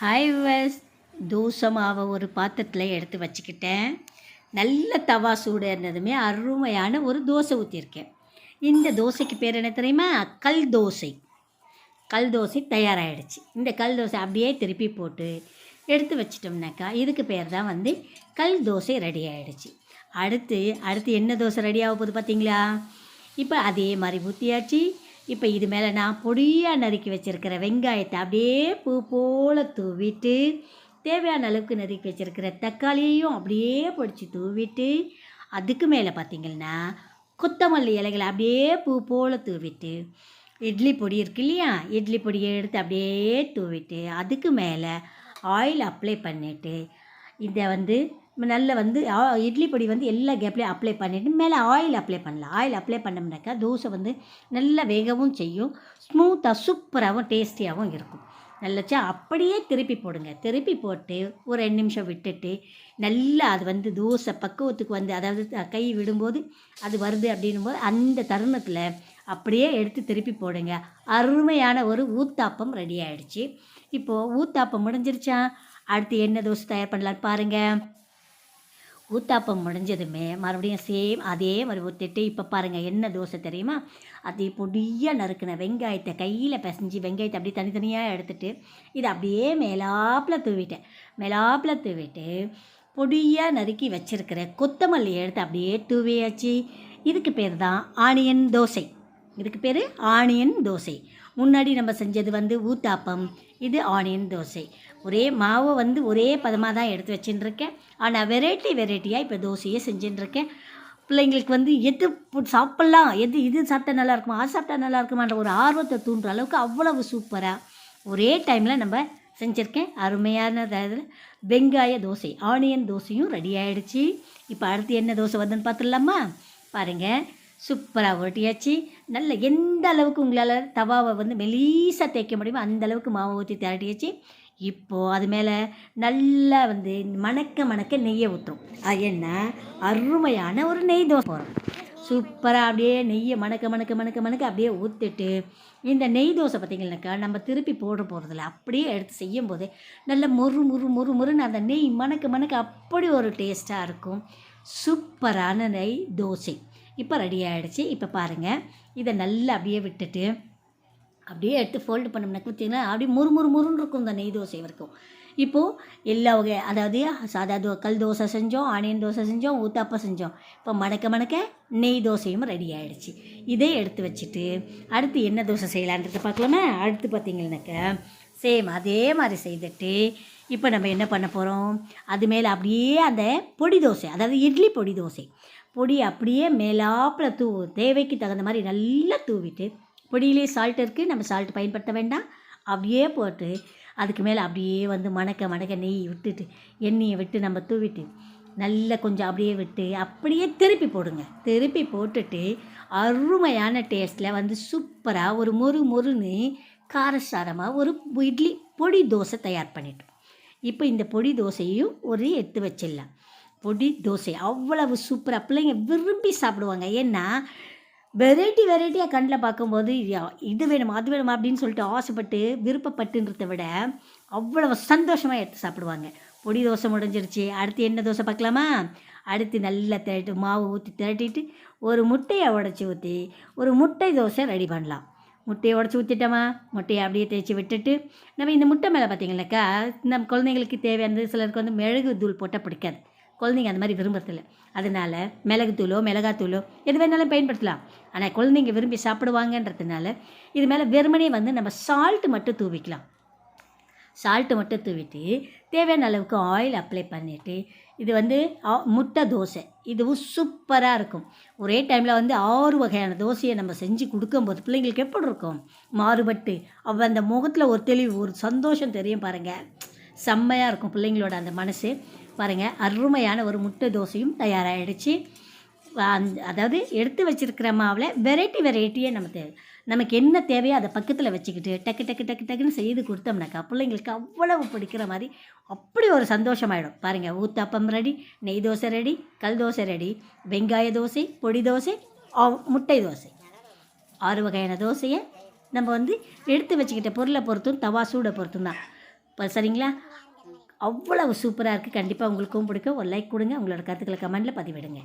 Hi வஸ் dosa மாவை ஒரு பாத்திரத்தில் எடுத்து வச்சுக்கிட்டேன். நல்ல தவா சூடு இருந்ததுமே அருமையான ஒரு தோசை ஊற்றிருக்கேன் இந்த தோசைக்கு பேர் என்ன தெரியுமா? கல் தோசை. கல் தோசை தயாராகிடுச்சு இந்த கல் தோசை அப்படியே திருப்பி போட்டு எடுத்து வச்சிட்டோம்னாக்கா இதுக்கு பேர் தான் வந்து கல் தோசை ரெடி ஆகிடுச்சு அடுத்து அடுத்து என்ன தோசை ரெடி ஆக போகுது பார்த்தீங்களா? இப்போ அதே மாதிரி ஊற்றியாச்சு இப்போ இது மேலே நான் பொடியாக நறுக்கி வச்சுருக்கிற வெங்காயத்தை அப்படியே பூ போல் தூவிட்டு தேவையான அளவுக்கு நறுக்கி வச்சுருக்கிற தக்காளியையும் அப்படியே பொடிச்சு தூவிட்டு அதுக்கு மேலே பார்த்திங்கன்னா கொத்தமல்லி இலைகளை அப்படியே பூ போல் தூவிட்டு இட்லி பொடி இருக்கு இல்லையா? இட்லி பொடியை எடுத்து அப்படியே தூவிட்டு அதுக்கு மேலே ஆயில் அப்ளை பண்ணிவிட்டு இதை வந்து நல்ல வந்து ஆ- இட்லி பொடி வந்து எல்லா கேப்லேயும் அப்ளை பண்ணிவிட்டு மேலே ஆயில் அப்ளை பண்ணலாம். ஆயில் அப்ளை பண்ணோம்னாக்கா தோசை வந்து நல்லா வேகவும் செய்யும். ஸ்மூத்தாக சூப்பராகவும் டேஸ்டியாகவும் இருக்கும். நல்லச்சா அப்படியே திருப்பி போடுங்க. திருப்பி போட்டு ஒரு ரெண்டு நிமிஷம் விட்டுட்டு நல்லா அது வந்து தோசை பக்குவத்துக்கு வந்து அதாவது கை விடும்போது அது வருது அப்படின்னும் போது அந்த தருணத்தில் அப்படியே எடுத்து திருப்பி போடுங்க. அருமையான ஒரு ஊத்தாப்பம் ரெடி ஆகிடுச்சி இப்போது ஊத்தாப்பம் முடிஞ்சிருச்சா? அடுத்து என்ன தோசை தயார் பண்ணலான்னு பாருங்கள் ஊத்தாப்பம் முடிஞ்சதுமே மறுபடியும் சேம் அதே மாதிரி ஊற்றிட்டு இப்போ பாருங்கள் என்ன தோசை தெரியுமா? அதே பொடியாக நறுக்கின வெங்காயத்தை கையில் பிசைஞ்சு வெங்காயத்தை அப்படியே தனித்தனியாக எடுத்துட்டு இதை அப்படியே மேலாப்பில் தூவிட்டேன். மேலாப்பில் தூவிட்டு பொடியாக நறுக்கி வச்சிருக்கிற கொத்தமல்லி எடுத்து அப்படியே தூவியாச்சு. இதுக்கு பேர் தான் ஆனியன் தோசை. இதுக்கு பேர் ஆனியன் தோசை. முன்னாடி நம்ம செஞ்சது வந்து ஊத்தாப்பம் இது ஆனியன் தோசை. ஒரே மாவை வந்து ஒரே பதமாக தான் எடுத்து வச்சுட்டுருக்கேன் ஆனால் வெரைட்டி வெரைட்டியாக இப்போ தோசையே செஞ்சுட்டுருக்கேன் பிள்ளைங்களுக்கு வந்து எது சாப்பிட்லாம் எது இது சாப்பிட்டா நல்லா இருக்குமா அது சாப்பிட்டா நல்லா இருக்குமான்ற ஒரு ஆர்வத்தை தூண்டுற அளவுக்கு அவ்வளவு சூப்பராக ஒரே டைமில் நம்ம செஞ்சுருக்கேன். அருமையான இதில் வெங்காய தோசை ஆனியன் தோசையும் ரெடி ஆகிடுச்சி இப்போ அடுத்து என்ன தோசை வருதுன்னு பார்த்துடலாமா பாருங்கள் சூப்பராக ஒட்டியாச்சு நல்ல எந்த அளவுக்கு உங்களால் தவாவை வந்து மெலீஸாக தேய்க்க முடியுமோ அந்த அளவுக்கு மாவை ஊற்றி திரட்டியாச்சு. இப்போது அது மேலே நல்லா வந்து மணக்க மணக்க நெய்யை ஊற்றும் அது என்ன? அருமையான ஒரு நெய் தோசை வரும் சூப்பராக அப்படியே நெய்யை மணக்க மணக்க மணக்க மணக்க அப்படியே ஊற்றிட்டு இந்த நெய் தோசை பார்த்திங்கனாக்கா நம்ம திருப்பி போட போகிறதில்ல அப்படியே எடுத்து செய்யும்போது நல்ல மொறு மொறு மொறு மொறுன்னு அந்த நெய் மணக்க மணக்க அப்படி ஒரு டேஸ்ட்டாக இருக்கும். சூப்பரான நெய் தோசை. இப்போ ரெடி ஆகிடுச்சு இப்போ பாருங்கள் இதை நல்லா அப்படியே விட்டுட்டு அப்படியே எடுத்து ஃபோல்டு பண்ணோம்னா பார்த்தீங்கன்னா அப்படியே முறு முறு முறுன்னு இருக்கும் இந்த நெய் தோசை வரைக்கும். இப்போது எல்லா வகை அதாவது சாதா தோ கல் தோசை செஞ்சோம் ஆனியன் தோசை செஞ்சோம் ஊத்தாப்பம் செஞ்சோம். இப்போ மணக்க மணக்க நெய் தோசையும் ரெடி ஆகிடுச்சு இதை எடுத்து வச்சுட்டு அடுத்து என்ன தோசை செய்யலான்றதை பார்க்கலாமா? அடுத்து பார்த்தீங்கன்னாக்கா சேம் அதே மாதிரி செய்துட்டு இப்போ நம்ம என்ன பண்ண போகிறோம் அது மேலே அப்படியே அந்த பொடி தோசை அதாவது இட்லி பொடி தோசை. பொடி அப்படியே மேலாப்பில் தூ தேவைக்கு தகுந்த மாதிரி நல்லா தூவிட்டு பொடியிலே சால்ட் இருக்குது நம்ம சால்ட் பயன்படுத்த வேண்டாம். அப்படியே போட்டு அதுக்கு மேலே அப்படியே வந்து மணக்க மணக்க நெய் விட்டுட்டு எண்ணெயை விட்டு நம்ம தூவிட்டு நல்லா கொஞ்சம் அப்படியே விட்டு அப்படியே திருப்பி போடுங்க. திருப்பி போட்டுட்டு அருமையான டேஸ்ட்டில் வந்து சூப்பராக ஒரு மொறு மொறுன்னு காரசாரமாக ஒரு இட்லி பொடி தோசை தயார் பண்ணிட்டோம். இப்போ இந்த பொடி தோசையும் ஒரு எடுத்து வச்சிடலாம். பொடி தோசை. அவ்வளவு சூப்பராக பிள்ளைங்க விரும்பி சாப்பிடுவாங்க. ஏன்னா வெரைட்டி வெரைட்டியாக கண்ணில் பார்க்கும்போது இது வேணுமா அது வேணுமா அப்படின்னு சொல்லிட்டு ஆசைப்பட்டு விருப்பப்பட்டுன்றதை விட அவ்வளவு சந்தோஷமாக எடுத்து சாப்பிடுவாங்க. பொடி தோசை முடிஞ்சிருச்சு. அடுத்து என்ன தோசை பார்க்கலாமா? அடுத்து நல்லா திரட்டு மாவு ஊற்றி திரட்டிட்டு ஒரு முட்டையை உடச்சி ஊற்றி ஒரு முட்டை தோசை ரெடி பண்ணலாம். முட்டையை உடச்சி ஊற்றிட்டோமா முட்டையை அப்படியே தேய்ச்சி விட்டுட்டு நம்ம இந்த முட்டை மேலே பார்த்தீங்கன்னாக்கா நம்ம குழந்தைங்களுக்கு தேவையானது சிலருக்கு வந்து மெழுகு தூள் போட்டால் பிடிக்காது. குழந்தைங்க அந்த மாதிரி விரும்புறதில்ல. அதனால மிளகுத்தூளோ மிளகாத்தூளோ எது வேணாலும் பயன்படுத்தலாம். ஆனால் குழந்தைங்க விரும்பி சாப்பிடுவாங்கன்றதுனால இது மேலே வெறுமனே வந்து நம்ம சால்ட்டு மட்டும் தூவிக்கலாம். சால்ட்டு மட்டும் தூவிட்டு தேவையான அளவுக்கு ஆயில் அப்ளை பண்ணிவிட்டு இது வந்து ஆ- முட்டை தோசை. இதுவும் சூப்பராக இருக்கும். ஒரே டைமில் வந்து ஆறு வகையான தோசையை நம்ம செஞ்சு கொடுக்கும்போது பிள்ளைங்களுக்கு எப்படி இருக்கும்? மாறுபட்டு அவள் அந்த முகத்தில் ஒரு தெளிவு ஒரு சந்தோஷம் தெரியும் பாருங்கள் செம்மையாக இருக்கும் பிள்ளைங்களோட அந்த மனசு. பாருங்கள் அருமையான ஒரு முட்டை தோசையும் தயாராகிடுச்சு அதாவது எடுத்து வச்சுருக்கிற மாவில் வெரைட்டி வெரைட்டியே நம்ம தேவை நமக்கு என்ன தேவையோ அதை பக்கத்தில் வச்சுக்கிட்டு டக்கு டக்கு டக்கு டக்குன்னு செய்து கொடுத்தோம்னாக்கா பிள்ளைங்களுக்கு அவ்வளவு பிடிக்கிற மாதிரி அப்படி ஒரு சந்தோஷமாயிடும். பாருங்கள் ஊத்தாப்பம் ரெடி நெய் தோசை ரெடி கல் தோசை ரெடி வெங்காய தோசை பொடி தோசை ஆ- முட்டை தோசை. ஆறு வகையான தோசையை நம்ம வந்து எடுத்து வச்சுக்கிட்ட பொருளை பொறுத்தும் தவா சூடை பொறுத்தும் தான். இப்போ சரிங்களா? அவ்வளவு சூப்பராக இருக்குது கண்டிப்பாக உங்களுக்கும் பிடிக்கும். ஒரு லைக் கொடுங்க. உங்களோட கருத்துக்களை கமெண்டில் பதிவிடுங்க.